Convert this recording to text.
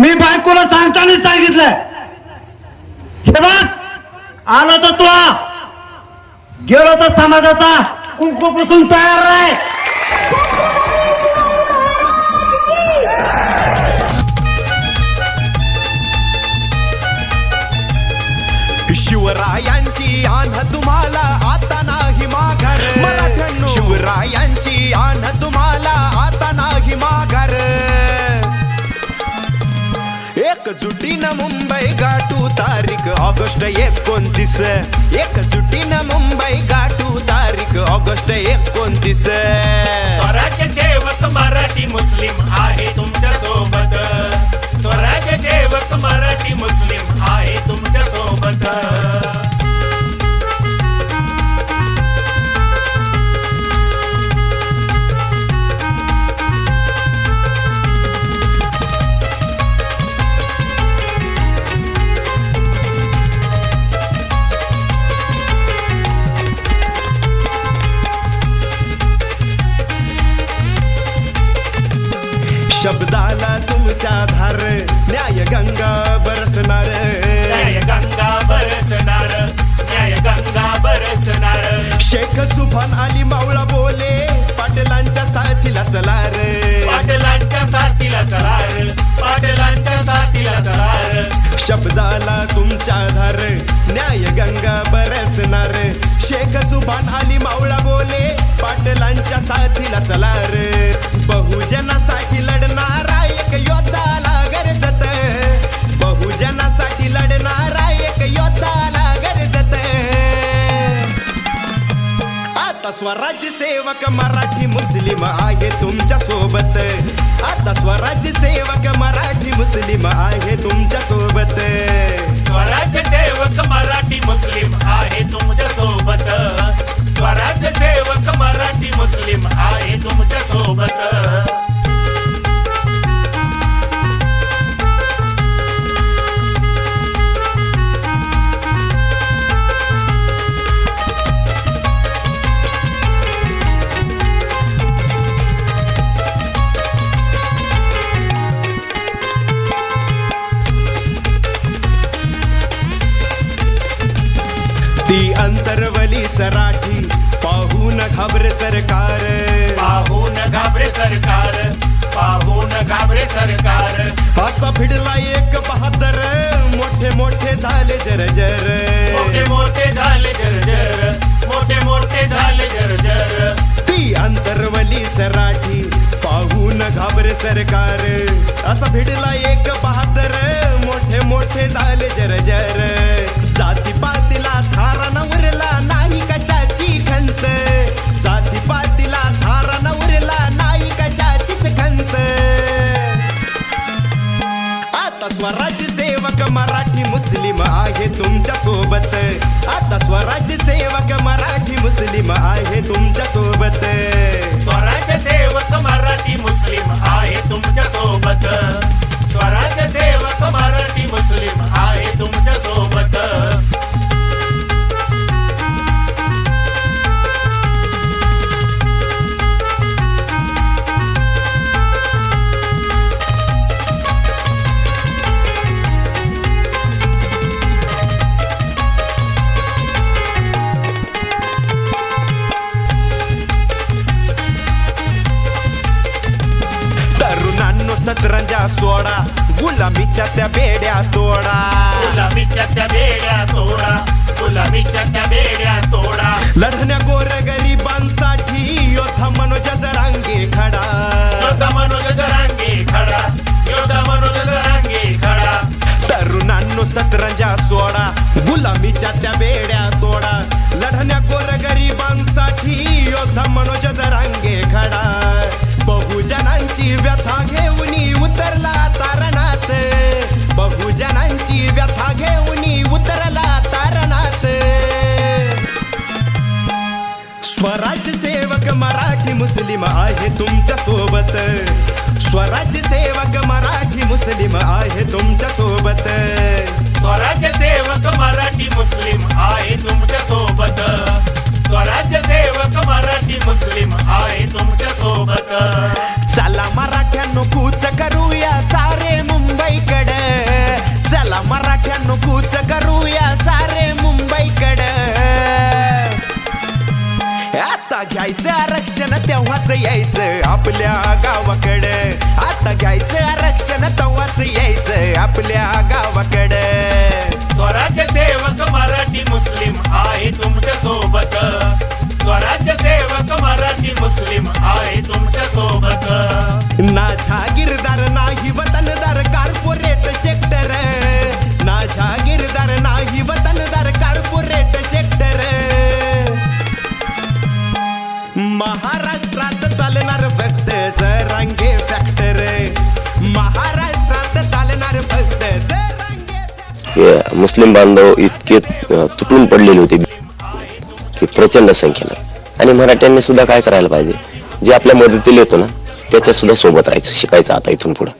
मी बायकोला सांगतानाच सांगितलंय. हे बघ आलो तर तू गेलो तर समाजाचा कुंकूपासून तयार आहे मुंबई गाठू तारीख ऑगस्ट एकोणतीस. एकजुटीनं मुंबई गाठू तारीख ऑगस्ट एकोणतीस. स्वराज्य सेवक मराठी मुस्लिम आहे तुमच्यासोबत तुमच्या धार न्याय गंगा बरसणार न्याय गंगा बरसणार न्याय गंगा बरसणार शेख सुभान अली मावळा बोले पाटलांच्या साथीला चला रे पाटलांच्या साथीला चलार पाटलांच्या साथीला चलार. शब्दाला तुमच्या धार न्याय गंगा बरसणार शेख सुभान अली मावळा बोले पाटलांच्या साथीला चला आता स्वराज्य सेवक मराठी मुस्लिम आहे तुमच्यासोबत आता स्वराज्य सेवक मराठी मुस्लिम आहे तुमच्यासोबत स्वराज्य सेवक अंतरवली सराठी पाहून घाबरे सरकार. पाहून घाबरे सरकार पाहून घाबरे सरकार. असा भिडला एक बहादर मोठे मोठे झाले जर मोठे मोठे झाले जर्जर मोठे मोठे झाले जर्जर. ती अंतरवली सराठी पाहून घाबरे सरकार. असा भिडला एक बहादर मोठे मोठे झाले जर जाती पातीला थारा स्वराज्य सेवक मराठी मुस्लिम आहे तुमच्यासोबत. आता स्वराज्य सेवक मराठी मुस्लिम आहे तुमच्यासोबत. सतरंजा सोडा गुलामीच्या त्या बेड्या तोडा. गुलाबीच्या त्या बेड्या तोडा गुलाबीच्या त्या बेड्या तोडा. लढण्या गोर गरिबांसाठी योद्धा मनोज जरांगे खडा. योद्धा मनोज जरांगे खडा योद्धा मनोज जरांगे खडा. तरुणांनो सतरंजा सोडा मुस्लिम आहे तुमच्यासोबत. स्वराज्य सेवक मराठी मुस्लिम आहे तुमच्यासोबत. स्वराज्य सेवक मराठी मुस्लिम आहे तुमच्यासोबत. घ्यायचं आरक्षण तेव्हाच यायचं आपल्या गावाकडं. आता घ्यायचं आरक्षण तेव्हा मुस्लिम बांधव इतके तुटून पडलेले होते. की प्रचंड संख्येनं. आणि मराठ्यांनी सुद्धा काय करायला पाहिजे? जे आपल्या मदतीला येतो ना त्याच्या सुद्धा सोबत राहायचं शिकायचं आता इथून पुढं.